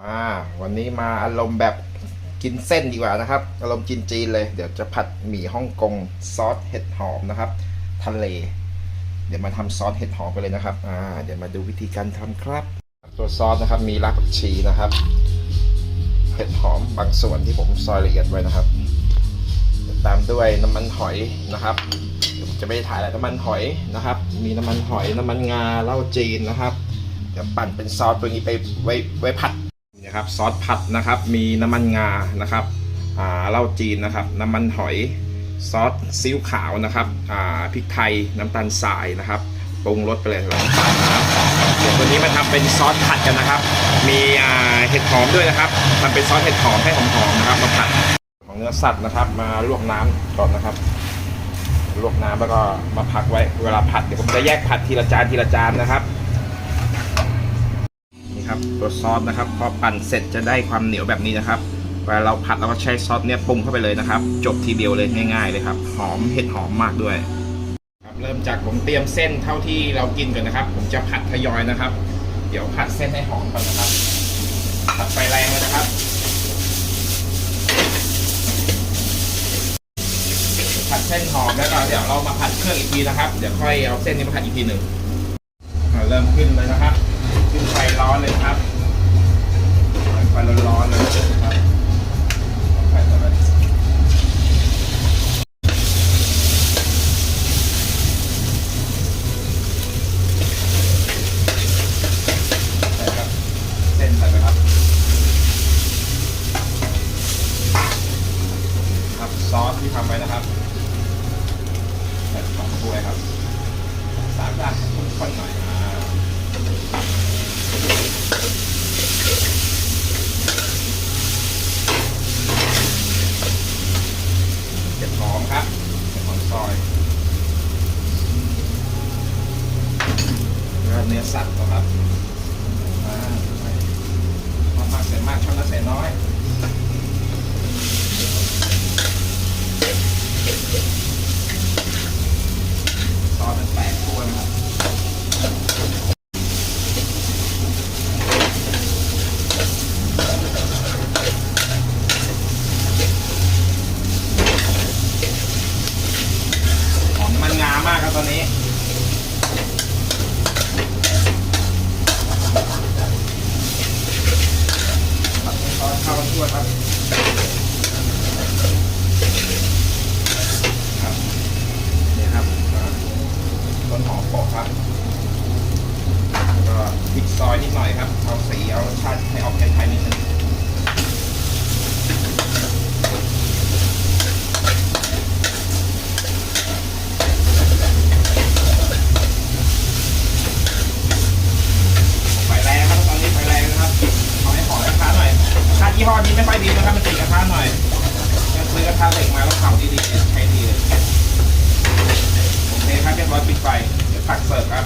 มาวันนี้มาอารมณ์แบบกินเส้นดีกว่านะครับ อารมณ์จีนจีนๆเลย เดี๋ยวจะผัดหมี่ฮ่องกงซอสเห็ดหอมนะครับ ทะเล เดี๋ยวมาทำซอสเห็ดหอมกันเลยนะครับอ่าเดี๋ยวมาดูวิธีการทำครับ ตัวซอสนะครับมีรากผักชีนะครับเห็ดหอมบางส่วนที่ผมซอยละเอียดไว้นะครับ ตามด้วยน้ำมันหอยนะครับผมจะไม่ถ่ายอะไรน้ำมันหอยนะครับ มีน้ำมันหอยน้ำมันงาเหล้าจีนนะครับเดี๋ยวปั่นเป็นซอสตัวนี้ไปไว้ไว้ผัด นะครับซอสผัดนะครับ มีน้ำมันงานะครับเหล้าจีนนะครับ น้ำมันหอยซอสซีอิ๊วขาวนะครับพริกไทยน้ำตาลทรายนะครับปรุงรสไปเลยตาลนะครับเดี๋ยวตัวนี้มาทำเป็นซอสผัดกันนะครับ มีเห็ดหอมด้วยนะครับทำเป็นซอสเห็ดหอมให้หอมๆนะครับมาผัดของเนื้อสัตว์นะครับ มาลวกน้ำก่อนนะครับ ลวกน้ำแล้วก็มาพักไว้เวลาผัดเดี๋ยวผมจะแยกผัดทีละจานทีละจานนะครับ ตัวซอสนะครับพอปั่นเสร็จจะได้ความเหนียวแบบนี้นะครับเวลาเราผัดเราก็ใช้ซอสเนี่ยปรุงเข้าไปเลยนะครับ จบทีเดียวเลยง่ายๆเลยครับ หอมเห็ดหอมมากด้วยครับเริ่มจากผมเตรียมเส้นเท่าที่เรากินก่อนนะครับ ผมจะผัดทยอยนะครับ เดี๋ยวผัดเส้นให้หอมก่อนนะครับผัดไฟแรงเลยนะครับผัดเส้นหอมแล้วก็เดี๋ยวเรามาผัดเครื่องอีกทีนะครับ เดี๋ยวค่อยเอาเส้นนี้มาผัดอีกทีหนึ่งเริ่มขึ้นเลยนะครับ ขึ้นไฟร้อนเลยครับไฟร้อนๆเลยครับไฟร้อนใส่ครับเส้นใส่ไปครับครับซอสที่ทำไว้นะครับใส่สองถ้วยครับสามด้านค่อยๆหน่อยอ่าเจ็ดหอมครับเจ็ดหอมซอยแล้ว เนื้อสัตว์นะครับมาใส่มากๆใส่มากชอบน้ำใส่น้อย ซอสมันแตกตัวนะครับหอมมันงามากครับตอนนี้ ผัดให้ซอสเข้ากันทั่วครับ ครับ นี่ครับอ่า ต้นหอมโปะครับแล้วก็พริกซอยนิดหน่อยครับ เอาสีเอารสชาติให้ออกไทยๆนิดนึงไฟแรงครับตอนนี้ไฟแรงนะครับเอาให้หอมกระทะหน่อยกระทะ ยี่ห้อนี้ไม่ค่อยดีนะครับมันติดกระทะหน่อยจะซื้อกระทะเหล็กมาแล้วเผาดีๆเนี่ยใช้ดีเลยโอเคครับเรียบร้อยปิดไฟเดี๋ยวตักเสิร์ฟครับ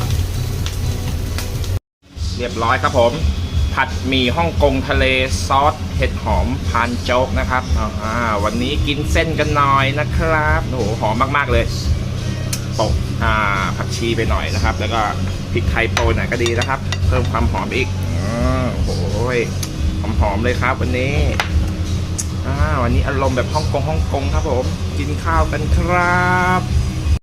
เรียบร้อยครับผม ผัดหมี่ฮ่องกงทะเลซอสเห็ดหอมพานโจ๊กนะครับอ่าวันนี้กินเส้นกันหน่อยนะครับโอ้โหหอมมากๆเลยโปะอ่าผักชีไปหน่อยนะครับ แล้วก็พริกไทยโปรยหน่อยก็ดีนะครับ เพิ่มความหอมอีกอาโอ้โห หอมๆเลยครับวันนี้อ่าวันนี้อารมณ์แบบฮ่องกงฮ่องกงครับผม กินข้าวกันครับ